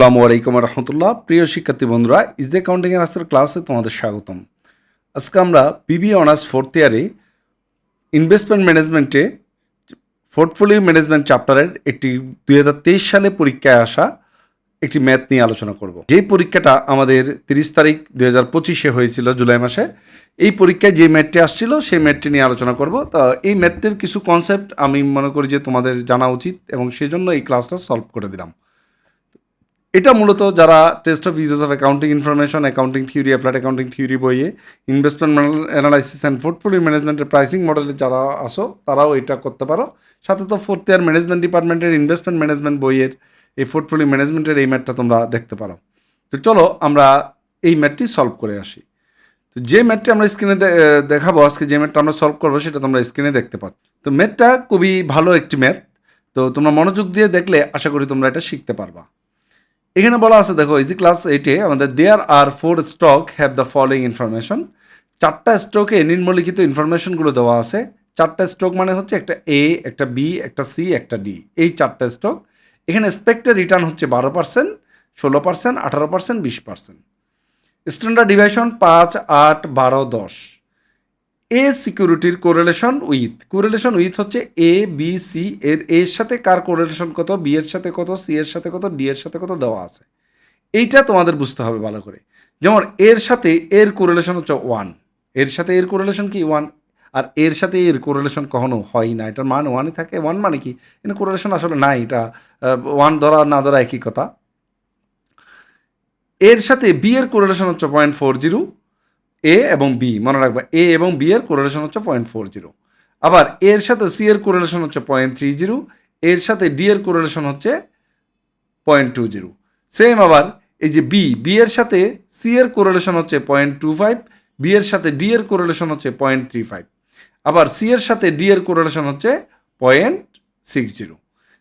আসসালামু আলাইকুম রহমতুল্লাহ। প্রিয় শিক্ষার্থী বন্ধুরা ইজ দ্য কাউন্টিং এর আজকের ক্লাসে তোমাদের স্বাগতম। আজকে আমরা বিবি অনার্স ফোর্থ ইয়ারে ইনভেস্টমেন্ট ম্যানেজমেন্টে পোর্টফোলিও ম্যানেজমেন্ট চ্যাপ্টারের একটি দুই হাজার তেইশ সালে পরীক্ষায় আসা একটি ম্যাথ নিয়ে আলোচনা করব। যেই পরীক্ষাটা আমাদের তিরিশ তারিখ দুই হাজার পঁচিশে হয়েছিল জুলাই মাসে, এই পরীক্ষায় যে ম্যাথটি আসছিল সেই ম্যাথটি নিয়ে আলোচনা করব। তো এই ম্যাথটির কিছু কনসেপ্ট আমি মনে করি যে তোমাদের জানা উচিত এবং সেজন্য এই ক্লাসটা সলভ করে দিলাম। এটা মূলত যারা test of uses of accounting information accounting theory applied accounting theory বইয়ে ইনভেস্টমেন্ট অ্যানালাইসিস অ্যান্ড পোর্টফোলিও ম্যানেজমেন্টের প্রাইসিং মডেলে যারা আসো, তারাও এটা করতে পারো। সাথে তো ফোর্থ ইয়ার ম্যানেজমেন্ট ডিপার্টমেন্টের ইনভেস্টমেন্ট ম্যানেজমেন্ট বইয়ের এই পোর্টফোলিও ম্যানেজমেন্টের এই ম্যাটটা তোমরা দেখতে পারো। তো চলো আমরা এই ম্যাটটি সলভ করে আসি। তো যে ম্যাটটি আমরা স্ক্রিনে দেখাবো, আজকে যে ম্যাটটা আমরা সলভ করব, সেটা তোমরা স্ক্রিনে দেখতে পাচ্ছ। তো ম্যাথটা খুবই ভালো একটি ম্যাথ তো তোমরা মনোযোগ দিয়ে দেখলে আশা করি তোমরা এটা শিখতে পারবা। এখানে বলা আছে, দেখো ইজি ক্লাস এইটে আমাদের there are four stock have the following information চারটা স্টকে নিম্নলিখিত ইনফরমেশনগুলো দেওয়া আছে। চারটা স্টক মানে হচ্ছে একটা এ একটা বি একটা সি একটা ডি এই চারটা স্টক এখানে এক্সপেক্টেড রিটার্ন হচ্ছে বারো পার্সেন্ট ষোলো পার্সেন্ট আঠারো পার্সেন্ট বিশ পার্সেন্ট স্ট্যান্ডার্ড ডিভাইশন পাঁচ, আট, বারো, দশ। এ সিকিউরিটির কোরিলেশন উইথ কোরিলেশন উইথ হচ্ছে এ বি সি এর এর সাথে কার কোরিলেশন কত? বি এর সাথে কত? সি এর সাথে কত? ডি এর সাথে কত দেওয়া আছে। এইটা তোমাদের বুঝতে হবে ভালো করে। যেমন এর সাথে এর কোরিলেশন হচ্ছে ওয়ানের সাথে এর কোরিলেশন কি ওয়ান আর এর সাথে এর কোরিলেশন কখনো হয় না। এটার মান ওয়ানই থাকে। ওয়ান মানে কি? এখানে কোরিলেশন আসলে নাই। এটা ওয়ান ধরা, না ধরা একই কথা। এর সাথে বি এর কোরিলেশন হচ্ছে পয়েন্ট ফোর জিরো এ এবং বি মনে রাখবা এ এবং বি এর কোরিলেশন হচ্ছে পয়েন্ট ফোর জিরো আবার এর সাথে সি এর কোরিলেশন হচ্ছে পয়েন্ট থ্রি জিরো এর সাথে ডি এর কোরিলেশন হচ্ছে পয়েন্ট টু জিরো সেম আবার, এই যে বি বি এর সাথে সি এর কোরিলেশন হচ্ছে পয়েন্ট টু ফাইভ বি এর সাথে ডি এর কোরিলেশন হচ্ছে পয়েন্ট থ্রি ফাইভ আবার সি এর সাথে ডি এর কোরিলেশন হচ্ছে পয়েন্ট সিক্স জিরো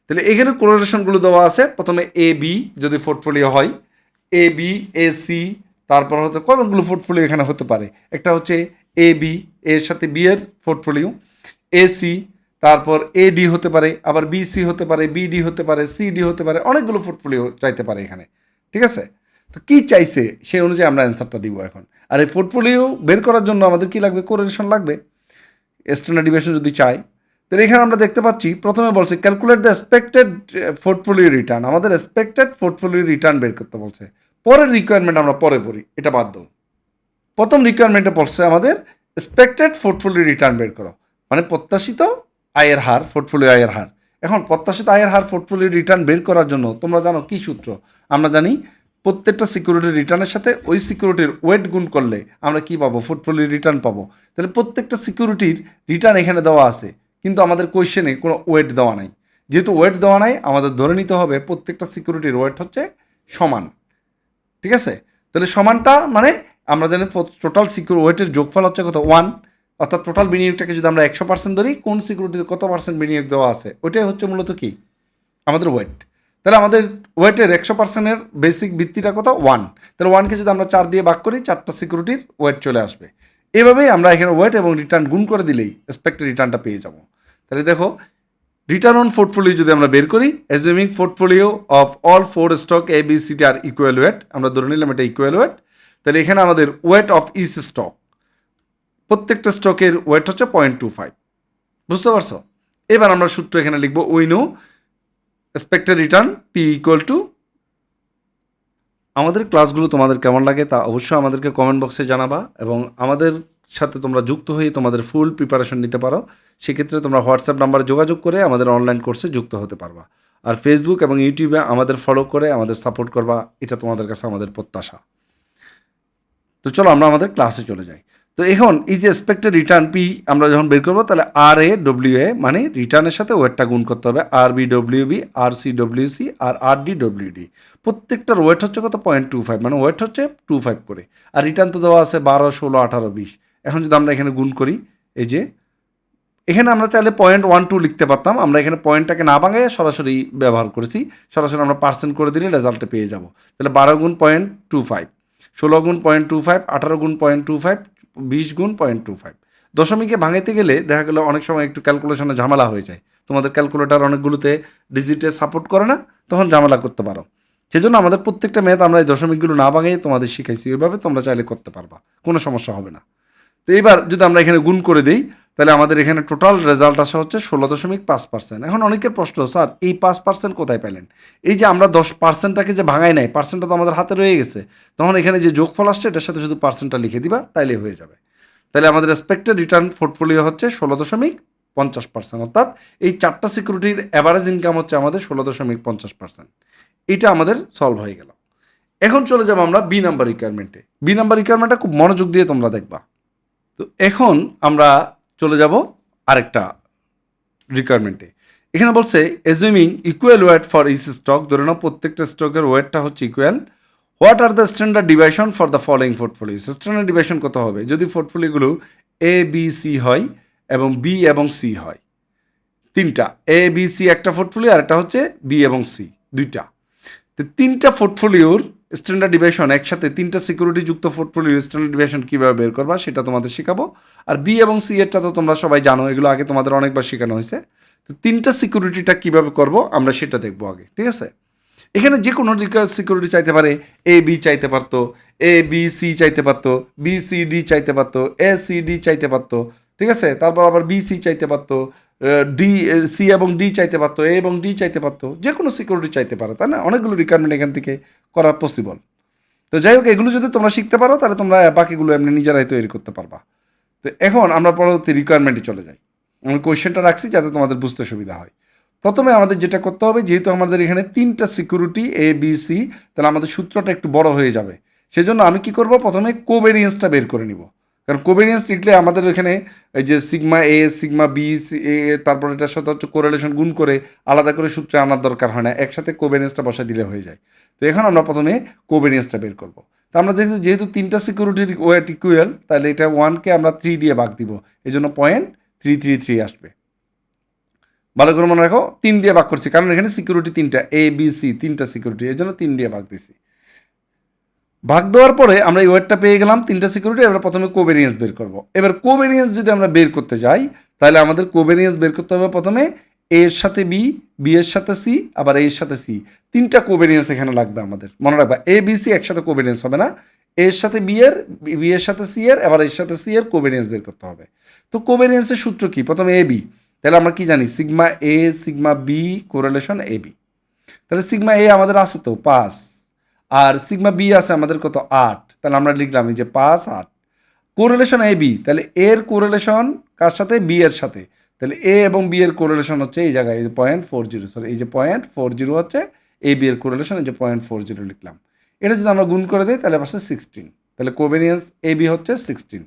তাহলে এখানে কোরিলেশনগুলো দেওয়া আছে। প্রথমে এ বি যদি পোর্টফোলিও হয় এ বি এ সি তারপর হচ্ছে কতগুলো পোর্টফোলিও এখানে হতে পারে? একটা হচ্ছে এ বি এর সাথে বি এর পোর্টফোলিও এ সি তারপর এ ডি হতে পারে, আবার বি সি হতে পারে বি ডি হতে পারে সি ডি হতে পারে, অনেকগুলো পোর্টফোলিও চাইতে পারে এখানে, ঠিক আছে? তো কী চাইছে সেই অনুযায়ী আমরা অ্যান্সারটা দিব এখন। আর এই পোর্টফোলিও বের করার জন্য আমাদের কী লাগবে? কোরিলেশন লাগবে। স্ট্যান্ডার্ড ডিভিশন যদি চাই, তাহলে এখানে আমরা দেখতে পাচ্ছি, প্রথমে বলছে calculate the expected portfolio return আমাদের এক্সপেক্টেড পোর্টফোলিও রিটার্ন বের করতে বলছে। পরের রিকোয়ারমেন্ট আমরা পরে পড়ি, এটা বাদ দেবো প্রথম রিকোয়ারমেন্টে পড়ছে আমাদের এক্সপেক্টেড পোর্টফোলিও রিটার্ন বের করো। মানে প্রত্যাশিত আয়ের হার পোর্টফোলিও আয়ের হার। এখন প্রত্যাশিত আয়ের হার পোর্টফোলিও রিটার্ন বের করার জন্য তোমরা জানো কী সূত্র? আমরা জানি প্রত্যেকটা সিকিউরিটির রিটার্নের সাথে ওই সিকিউরিটির ওয়েট গুণ করলে আমরা কি পাবো? পোর্টফোলিও রিটার্ন পাবো। তাহলে প্রত্যেকটা সিকিউরিটির রিটার্ন এখানে দেওয়া আছে, কিন্তু আমাদের কোয়েশ্চেনে কোনো ওয়েট দেওয়া নাই। যেহেতু ওয়েট দেওয়া নাই, আমাদের ধরে নিতে হবে প্রত্যেকটা সিকিউরিটির ওয়েট হচ্ছে সমান। ঠিক আছে? তাহলে সমানটা মানে আমরা জানি টোটাল সিকিউর ওয়েটের যোগফল হচ্ছে কত? ওয়ান অর্থাৎ টোটাল বিনিয়োগটাকে যদি আমরা একশো পার্সেন্ট ধরি, কোন সিকিউরিটিতে কত পার্সেন্ট বিনিয়োগ দেওয়া আছে? ওইটাই হচ্ছে মূলত কি? আমাদের ওয়েট তাহলে আমাদের ওয়েটের একশো পার্সেন্টের বেসিক ভিত্তিটা কত? ওয়ান তাহলে ওয়ানকে যদি আমরা চার দিয়ে ভাগ করি, চারটা সিকিউরিটির ওয়েট চলে আসবে। এভাবেই আমরা এখানে ওয়েট এবং রিটার্ন গুণ করে দিলেই এক্সপেক্টেড রিটার্নটা পেয়ে যাব। তাহলে দেখো রিটার্ন অন পোর্টফোলিও যদি আমরা বের করি assuming portfolio of all four stock A B C D R equal weight আমরা ধরে নিলাম এটা ইকুয়াল ওয়েট তাহলে এখানে আমাদের ওয়েট অফ ইচ স্টক প্রত্যেকটা স্টকের ওয়েট হচ্ছে পয়েন্ট টু ফাইভ বুঝতে পারছ? এবার আমরা সূত্র এখানে লিখব we know expected return P equal to আমাদের ক্লাসগুলো তোমাদের কেমন লাগে তা অবশ্যই আমাদেরকে কমেন্ট বক্সে জানাবা এবং আমাদের সাথে তোমরা যুক্ত হয়ে তোমাদের ফুল প্রিপারেশন নিতে পারো। সেক্ষেত্রে তোমরা হোয়াটসঅ্যাপ নাম্বারে যোগাযোগ করে আমাদের অনলাইন কোর্সে যুক্ত হতে পারবা। আর ফেসবুক এবং ইউটিউবে আমাদের ফলো করে, আমাদের সাপোর্ট করবা, এটা তোমাদের কাছে আমাদের প্রত্যাশা। তো চলো আমরা আমাদের ক্লাসে চলে যাই। তো এখন যে এক্সপেক্টেড রিটার্ন পি আমরা যখন বের করব, তাহলে আর এ ডব্লিউ এ মানে রিটার্নের সাথে ওয়েটটা গুণ করতে হবে। R B W B R C W C আর আর ডি ডব্লিউ ডি প্রত্যেকটার ওয়েট হচ্ছে কত? পয়েন্ট টু ফাইভ মানে ওয়েট হচ্ছে টু ফাইভ করে। আর রিটার্ন তো দেওয়া আছে বারো, ষোলো, আঠারো, বিশ। এখন যদি আমরা এখানে গুণ করি, এই যে, এখানে আমরা চাইলে পয়েন্ট ওয়ান টু লিখতে পারতাম। আমরা এখানে পয়েন্টটাকে না ভাঙাই সরাসরি ব্যবহার করেছি। সরাসরি আমরা পার্সেন্ট করে দিলে রেজাল্টটা পেয়ে যাব। তাহলে বারো গুণ পয়েন্ট টু ফাইভ ষোলো গুণ পয়েন্ট টু ফাইভ আঠারো গুণ পয়েন্ট টু ফাইভ বিশ গুণ পয়েন্ট টু ফাইভ দশমিকে ভাঙাইতে গেলে দেখা গেলো অনেক সময় একটু ক্যালকুলেশনে ঝামেলা হয়ে যায়। তোমাদের ক্যালকুলেটার অনেকগুলোতে ডিজিটে সাপোর্ট করে না, তখন ঝামেলা করতে পারো। সেজন্য আমাদের প্রত্যেকটা ম্যাথ আমরা এই দশমিকগুলো না ভাঙিয়ে তোমাদের শিখাইছি। ওইভাবে তোমরা চাইলে করতে পারবা। কোনো সমস্যা হবে না। তো এবার যদি আমরা এখানে গুণ করে দিই, তাহলে আমাদের এখানে টোটাল রেজাল্ট আসা হচ্ছে ষোলো দশমিক পাঁচ পার্সেন্ট এখন অনেকের প্রশ্ন, স্যার, এই পাঁচ পার্সেন্ট কোথায় পেলেন? এই যে আমরা দশ পার্সেন্টটাকে যে ভাঙাই নাই পার্সেন্টটা তো আমাদের হাতে রয়ে গেছে, তখন এখানে যে যোগফল আসছে, এটার সাথে শুধু পার্সেন্টটা লিখে দিবা, তাইলে হয়ে যাবে। তাহলে আমাদের এক্সপেক্টেড রিটার্ন পোর্টফোলিও হচ্ছে ষোলো দশমিক পঞ্চাশ পার্সেন্ট অর্থাৎ এই চারটা সিকিউরিটির অ্যাভারেজ ইনকাম হচ্ছে আমাদের ষোলো দশমিক পঞ্চাশ পার্সেন্ট এটা আমাদের সলভ হয়ে গেল। এখন চলে যাব আমরা বি নাম্বার রিকোয়ারমেন্টে বি নাম্বার রিকোয়ারমেন্টটা খুব মনোযোগ দিয়ে তোমরা দেখবা। তো এখন আমরা চলে যাব আরেকটা রিকোয়ারমেন্টে এখানে বলছে assuming equal weight for each stock ধরে নাও প্রত্যেকটা স্টকের ওয়েটটা হচ্ছে equal what are the standard deviation for the following portfolio standard deviation কত হবে? যদি পোর্টফোলিওগুলো এ বি সি হয় এবং বি এবং সি হয়। তিনটা এ বি সি একটা পোর্টফোলিও আর একটা হচ্ছে বি এবং সি দুইটা। তো তিনটা পোর্টফোলিওর স্ট্যান্ডার্ড ডিভিশন একসাথে তিনটা সিকিউরিটি যুক্ত পোর্টফোলিও স্ট্যান্ডার্ড ডিভিশন কীভাবে বের করবা সেটা তোমাদের শেখাবো। আর বি এবং সি এরটা তো তোমরা সবাই জানো, এগুলো আগে তোমাদের অনেকবার শেখানো হয়েছে। তো তিনটা সিকিউরিটিটা কীভাবে করব আমরা সেটা দেখব আগে, ঠিক আছে? এখানে যে কোনো সিকিউরিটি চাইতে পারে এ বি চাইতে পারতো এ বি সি চাইতে পারতো বি সি ডি চাইতে পারতো এ সি ডি চাইতে পারতো, ঠিক আছে? তারপর আবার বি সি চাইতে পারতো ডি সি এবং ডি চাইতে পারতো এ এবং ডি চাইতে পারতো যে কোনো সিকিউরিটি চাইতে পারে, তাই না? অনেকগুলো রিকোয়ারমেন্ট এখান থেকে করা পসিবল তো যাই হোক এগুলো যদি তোমরা শিখতে পারো, তাহলে তোমরা বাকিগুলো এমনি নিজেরাই তৈরি করতে পারবা। তো এখন আমরা পরবর্তী রিকোয়ারমেন্টে চলে যাই। আমি কোয়েশ্চেনটা রাখছি যাতে তোমাদের বুঝতে সুবিধা হয়। প্রথমে আমাদের যেটা করতে হবে, যেহেতু আমাদের এখানে তিনটা সিকিউরিটি এ বি সি তাহলে আমাদের সূত্রটা একটু বড় হয়ে যাবে। সেজন্য আমি কি করব? প্রথমে কোভেরিয়েন্সটা বের করে নিব। কারণ কোভেরিয়েন্স লিখলে আমাদের এখানে এই যে sigma A sigma B C A তারপর এটার সাথে হচ্ছে কোরেলেশন গুণ করে আলাদা করে সূত্রে আনার দরকার হয় না, একসাথে কোভেরিয়েন্সটা বসা দিলে হয়ে যায়। তো এখন আমরা প্রথমে কোভেরিয়েন্সটা বের করব। তো আমরা যেহেতু যেহেতু তিনটা সিকিউরিটির ওয়েট ইকুয়াল তাহলে এটা ওয়ানকে আমরা থ্রি দিয়ে ভাগ দিব। এই জন্য পয়েন্ট থ্রি থ্রি থ্রি আসবে। ভালো করে মনে রাখো, তিন দিয়ে ভাগ করছি, কারণ এখানে সিকিউরিটি তিনটা এ বি সি তিনটা সিকিউরিটি এই জন্য তিন দিয়ে ভাগ দিছি। ভাগ দেওয়ার পরে আমরা এই ওয়েটটা পেয়ে গেলাম, তিনটা সিকিউরিটি এবার প্রথমে কোভেরিয়েন্স বের করব। এবার কোভেরিয়েন্স যদি আমরা বের করতে যাই, তাহলে আমাদের কোভেরিয়েন্স বের করতে হবে প্রথমে এ এর সাথে বি বি এর সাথে সি আবার এ এর সাথে সি তিনটা কোভেরিয়েন্স এখানে লাগবে আমাদের, মনে রাখবা। এ বি সি একসাথে কোভেরিয়েন্স হবে না। এর সাথে বি এর বি এর সাথে সি এর, আবার এর সাথে সি এর কোভেরিয়েন্স বের করতে হবে। তো কোভেরিয়েন্সের সূত্র কি? প্রথমে এ বি তাহলে আমরা কি জানি? Sigma A sigma B correlation A B তাহলে সিগমা এ আমাদের আছে তো, পাঁচ। আর সিগমা বি আছে আমাদের কত আট? তাহলে আমরা লিখলাম এই যে পাঁচ, আট। কোরেলেশন এ বি তাহলে এর কোরেলেশন কার সাথে? বি এর সাথে। তাহলে এ এবং বি এর কোরেলেশন হচ্ছে এই জায়গায়, এই যে পয়েন্ট ফোর জিরো সরি এই যে পয়েন্ট ফোর জিরো হচ্ছে এ বি এর কোরেলেশন এই যে পয়েন্ট ফোর জিরো লিখলাম। এটা যদি আমরা গুণ করে দিই, তাহলে পাশে সিক্সটিন তাহলে কোভেনিয়েন্স এ বি হচ্ছে সিক্সটিন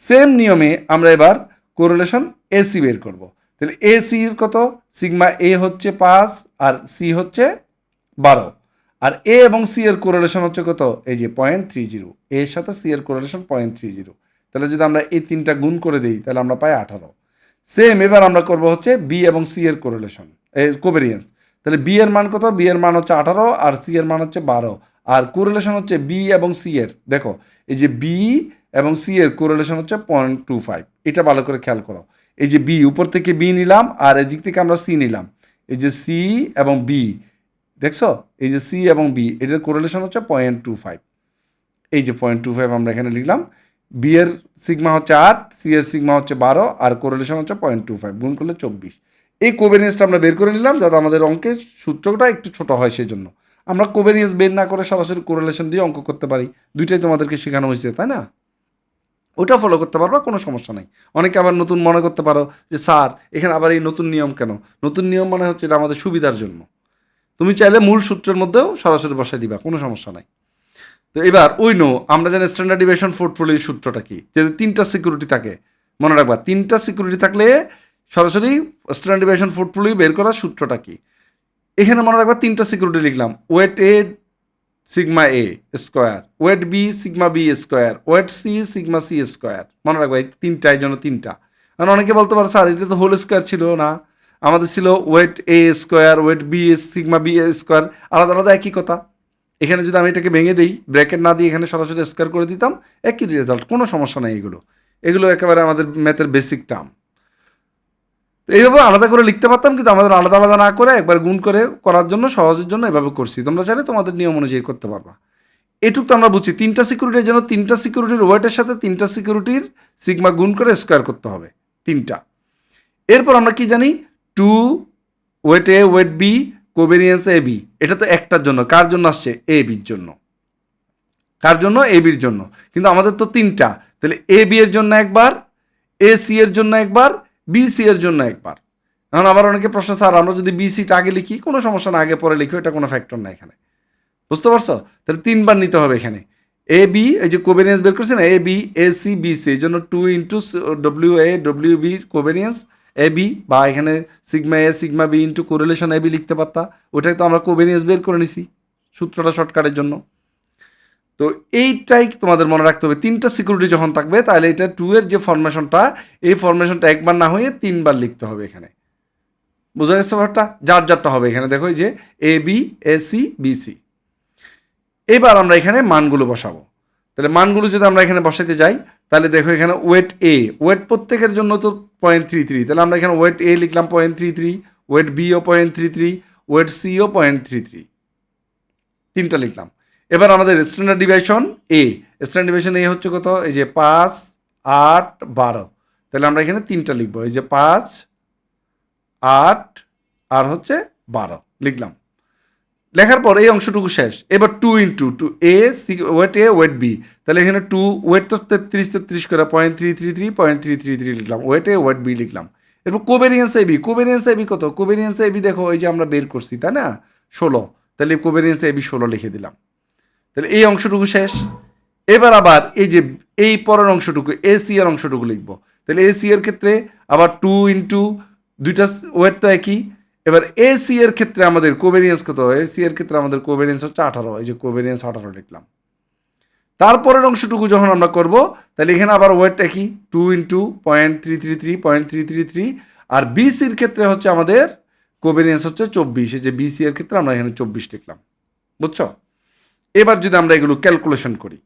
সেম নিয়মে আমরা এবার কোরেলেশন এসি বের করব। তাহলে এ সির কত? সিগমা এ হচ্ছে পাঁচ আর সি হচ্ছে বারো। আর এ এবং সি এর কোরেলেশন হচ্ছে কত? এই যে পয়েন্ট থ্রি জিরো এর সাথে সি এর কোরেলেশন পয়েন্ট থ্রি জিরো তাহলে যদি আমরা এই তিনটা গুণ করে দিই, তাহলে আমরা পাই আঠারো। সেম এবার আমরা করব হচ্ছে বি এবং সি এর কোরেলেশন কোভেরিয়েন্স তাহলে বি এর মান কত? বি এর মান হচ্ছে আঠারো আর সি এর মান হচ্ছে বারো। আর কোরিলেশন হচ্ছে বি এবং সি এর। দেখো, এই যে বি এবং সি এর কোরিলেশন হচ্ছে পয়েন্ট টু ফাইভ এটা ভালো করে খেয়াল করো। এই যে বি উপর থেকে বি নিলাম আর এদিক থেকে আমরা সি নিলাম। এই যে সি এবং বি দেখছ? এই যে সি এবং বি এটার কোরিলেশন হচ্ছে পয়েন্ট টু ফাইভ এই যে পয়েন্ট টু ফাইভ আমরা এখানে লিখলাম বি এর সিগমা হচ্ছে আট সি এর সিগমা হচ্ছে বারো, আর কোরিলেশন হচ্ছে পয়েন্ট টু ফাইভ গুণ করলে চব্বিশ। এই কোভেরিয়েন্সটা আমরা বের করে নিলাম, যাতে আমাদের অঙ্কের সূত্রটা একটু ছোট হয় সেই জন্য আমরা কোভেরিয়েন্স বের না করে সরাসরি কোরিলেশন দিয়ে অঙ্ক করতে পারি। দুইটাই তোমাদেরকে শেখানো হয়েছে, তাই না? ওটা ফলো করতে পারবা, কোনো সমস্যা নাই। অনেকে আবার নতুন মনে করতে পারো যে, স্যার, এখানে আবার এই নতুন নিয়ম কেন? নতুন নিয়ম মানে হচ্ছে এটা আমাদের সুবিধার জন্য। তুমি চাইলে মূল সূত্রের মধ্যেও সরাসরি বসাই দিবা, কোনো সমস্যা নাই। তো এবার ওই নো আমরা জানি স্ট্যান্ডার্ড ডিভিশন পোর্টফোলিওর সূত্রটা কি? যে তিনটা সিকিউরিটি থাকে, মনে রাখবা, তিনটা সিকিউরিটি থাকলে সরাসরি স্ট্যান্ডার্ড ডিভিশন পোর্টফোলিও বের করার সূত্রটা কি? এখানে মনে রাখবা, তিনটা সিকিউরিটি লিখলাম weight A sigma A square weight B sigma B square weight C sigma C square মনে রাখবা, এই তিনটা এই জন্য তিনটা। কারণ অনেকে বলতে পারে, স্যার, এটা তো হোল স্কোয়ার ছিল না। আমাদের ছিল weight A square weight B sigma B A square আলাদা আলাদা একই কথা। এখানে যদি আমি এটাকে ভেঙে দিই ব্র্যাকেট না দিয়ে এখানে সরাসরি স্কোয়ার করে দিতাম, একই রেজাল্ট কোনো সমস্যা নেই এগুলো। এগুলো একেবারে আমাদের ম্যাথের বেসিক টার্ম এইভাবে আলাদা করে লিখতে পারতাম, কিন্তু আমাদের আলাদা আলাদা না করে একবার গুণ করে করার জন্য, সহজের জন্য এভাবে করছি। তোমরা চাইলে তোমাদের নিয়ম অনুযায়ী করতে পারবা। এটুক তো আমরা বুঝছি, তিনটা সিকিউরিটির জন্য তিনটা সিকিউরিটির ওয়েটের সাথে তিনটা সিকিউরিটির সিগমা গুণ করে স্কোয়ার করতে হবে, তিনটা। এরপর আমরা কি জানি two, weight A, weight B, covariance A B. এটা তো একটার জন্য। কার জন্য আসছে? এ বির জন্য। কার জন্য? এ বির জন্য। কিন্তু আমাদের তো তিনটা। তাহলে এ বি এর জন্য একবার, এ সি এর জন্য একবার, বি সি এর জন্য একবার। এখন আবার অনেকে প্রশ্ন, স্যার, আমরা যদি বি সিটা আগে লিখি, কোনো সমস্যা না, আগে পরে লিখি, এটা কোনো ফ্যাক্টর না এখানে। বুঝতে পারছ? তাহলে তিনবার নিতে হবে এখানে। এ বি, এই যে কোভেরিয়েন্স বের করছে না, A B, A C, B C, এই জন্য two into W A, W B, covariance A B এখানে sigma A sigma B into correlation A B লিখতে পারতা। ওটাই তো আমরা কোভেরিয়েন্স বের করে নিছি সূত্রটা শর্টকাটের জন্য। তো এইটাই তোমাদের মনে রাখতে হবে। তিনটা সিকিউরিটি যখন থাকবে, তাহলে এটা টু এর যে ফরমেশনটা এই ফরমেশনটা একবার না হয়ে তিনবার লিখতে হবে এখানে। বোঝা গেছে ব্যাপারটা? যার যারটা হবে এখানে। দেখো যে A B A C B C এবার আমরা এখানে মানগুলো বসাবো। তাহলে মানগুলো যদি আমরা এখানে বসাতে যাই তাহলে দেখো এখানে ওয়েট এ ওয়েট প্রত্যেকের জন্য তো পয়েন্ট থ্রি থ্রি তাহলে আমরা এখানে ওয়েট এ লিখলাম পয়েন্ট থ্রি থ্রি ওয়েট বিও পয়েন্ট থ্রি থ্রি ওয়েট সিও পয়েন্ট থ্রি থ্রি তিনটা লিখলাম। এবার আমাদের standard deviation A standard deviation A হচ্ছে কত? এই যে পাঁচ, আট, বারো। তাহলে আমরা এখানে তিনটা লিখব। এই যে পাঁচ, আট, আর হচ্ছে বারো। লিখলাম। লেখার পর এই অংশটুকু শেষ। এবার two into two A weight A weight B তাহলে এখানে টু ওয়েট তো তেত্রিশ তেত্রিশ করে point three three three point three three three লিখলাম। ওয়েট এ ওয়েট বি লিখলাম। এরপর covariance A B covariance A B কত? কোভেরিয়েন্স এবি দেখো, এই যে আমরা বের করছি, তাই না? ষোলো। তাহলে কোভেরিয়েন্স এবি ষোলো লিখে দিলাম। তাহলে এই অংশটুকু শেষ। এবার আবার এই যে এই পরের অংশটুকু এ সি এর অংশটুকু লিখব। তাহলে এ সি এর ক্ষেত্রে আবার টু ইন্টু দুইটা ওয়েট তো একই। এবার এ সি এর ক্ষেত্রে আমাদের কোভেরিয়েন্স কত এ সি এর ক্ষেত্রে আমাদের কোভেরিয়েন্স হচ্ছে আঠারো, এই যে কোভেরিয়েন্স আঠারো লিখলাম। তারপরের অংশটুকু যখন আমরা করব, তাহলে এখানে আবার ওয়েট একই two into point three three three point three three three আর বিসির ক্ষেত্রে হচ্ছে আমাদের কোভেরিয়েন্স হচ্ছে চব্বিশ, এই যে বিসি এর ক্ষেত্রে আমরা এখানে চব্বিশ লিখলাম। বুঝছ? এবার যদি আমরা এগুলো ক্যালকুলেশন করি,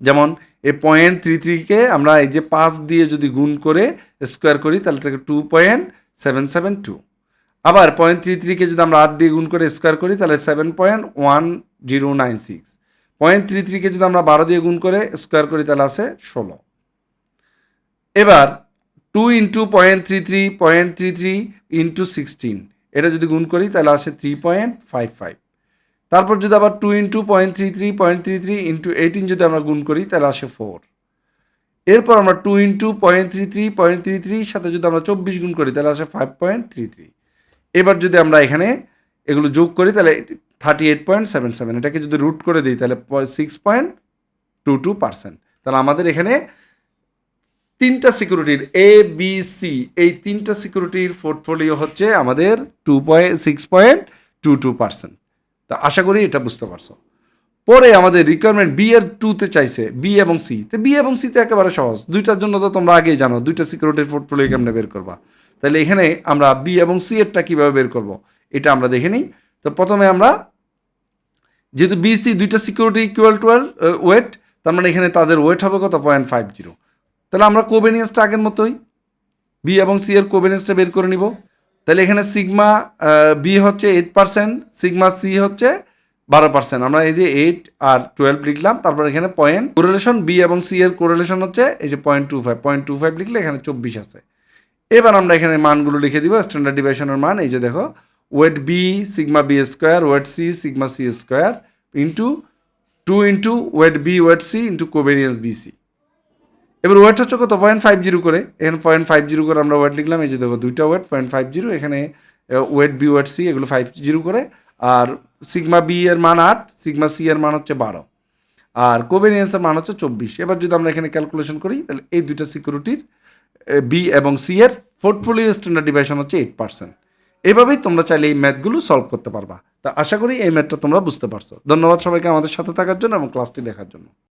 যেমন এই পয়েন্ট থ্রি থ্রিকে আমরা এই যে পাঁচ দিয়ে যদি গুণ করে স্কোয়ার করি, তাহলে এটাকে two point seven seven two আবার পয়েন্ট থ্রি থ্রিকে যদি আমরা আট দিয়ে গুণ করে স্কোয়ার করি, তাহলে seven point one zero nine six point three থ্রিকে যদি আমরা বারো দিয়ে গুণ করে স্কোয়ার করি, তাহলে আসে ষোলো। এবার two into point three three point three three into sixteen এটা যদি গুণ করি, তাহলে আসে থ্রি পয়েন্ট ফাইভ ফাইভ তারপর যদি আবার two into point three three point three three into eighteen যদি আমরা গুণ করি, তাহলে আসে ফোর এরপর আমরা two into point three three point three থ্রির সাথে যদি আমরা চব্বিশ গুণ করি, তাহলে আসে ফাইভ পয়েন্ট থ্রি থ্রি এবার যদি আমরা এখানে এগুলো যোগ করি, তাহলে thirty eight point seven seven এটাকে যদি রুট করে দিই, তাহলে six point two two percent তাহলে আমাদের এখানে তিনটা সিকিউরিটির এ বি সি এই তিনটা সিকিউরিটির পোর্টফোলিও হচ্ছে আমাদের two point six point two two percent তা আশা করি এটা বুঝতে পারছ। পরে আমাদের রিকোয়ারমেন্ট বি এর টুতে চাইছে বি এবং সি তো বি এবং সি তো একেবারে সহজ। দুইটার জন্য তো তোমরা আগেই জানো, দুইটা সিকিউরিটির পোর্টফোলিও কেমনে বের করবা। তাহলে এখানে আমরা বি এবং সি এরটা কীভাবে বের করব? এটা আমরা দেখে নিই। তো প্রথমে আমরা, যেহেতু বি সি দুইটা সিকিউরিটি ইকুয়াল টুয়াল ওয়েট তার মানে এখানে তাদের ওয়েট হবে কত? পয়েন্ট ফাইভ জিরো তাহলে আমরা কোভেনিয়েন্সটা আগের মতোই বি এবং সি এর কোভেনিয়েন্সটা বের করে নিব। তাহলে এখানে সিগমা বি হচ্ছে এইট পার্সেন্ট সিগমা সি হচ্ছে বারো পার্সেন্ট আমরা এই যে এইট আর টুয়েলভ লিখলাম, তারপর এখানে পয়েন্ট কোরিলেশন বি এবং সি এর কোরিলেশন হচ্ছে, এই যে point two five point two five লিখলে এখানে চব্বিশ আছে। এবার আমরা এখানে মানগুলো লিখে দিব স্ট্যান্ডার্ড ডিভিশনের মান, এই যে দেখো weight B sigma B square weight C sigma C square into two into weight B weight C into covariance B C এবার ওয়েট হচ্ছে কত? পয়েন্ট ফাইভ জিরো করে। এখানে পয়েন্ট ফাইভ জিরো করে আমরা ওয়েট লিখলাম, এই যে দেখো, দুইটা ওয়েট পয়েন্ট ফাইভ জিরো এখানে ওয়েট বি ওয়েট সি এগুলো ফাইভ জিরো করে। আর সিগমা বি এর মান আট সিগমা সি এর মান হচ্ছে বারো। আর কোভেরিয়েন্সের মান হচ্ছে চব্বিশ। এবার যদি আমরা এখানে ক্যালকুলেশন করি, তাহলে এই দুইটা সিকিউরিটির বি এবং সি এর পোর্টফোলিও স্ট্যান্ডার্ড ডিভিশন হচ্ছে এইট পার্সেন্ট এভাবেই তোমরা চাইলে এই ম্যাথগুলো সলভ করতে পারবা। তা আশা করি এই ম্যাথটা তোমরা বুঝতে পারছ। ধন্যবাদ সবাইকে আমাদের সাথে থাকার জন্য এবং ক্লাসটি দেখার জন্য।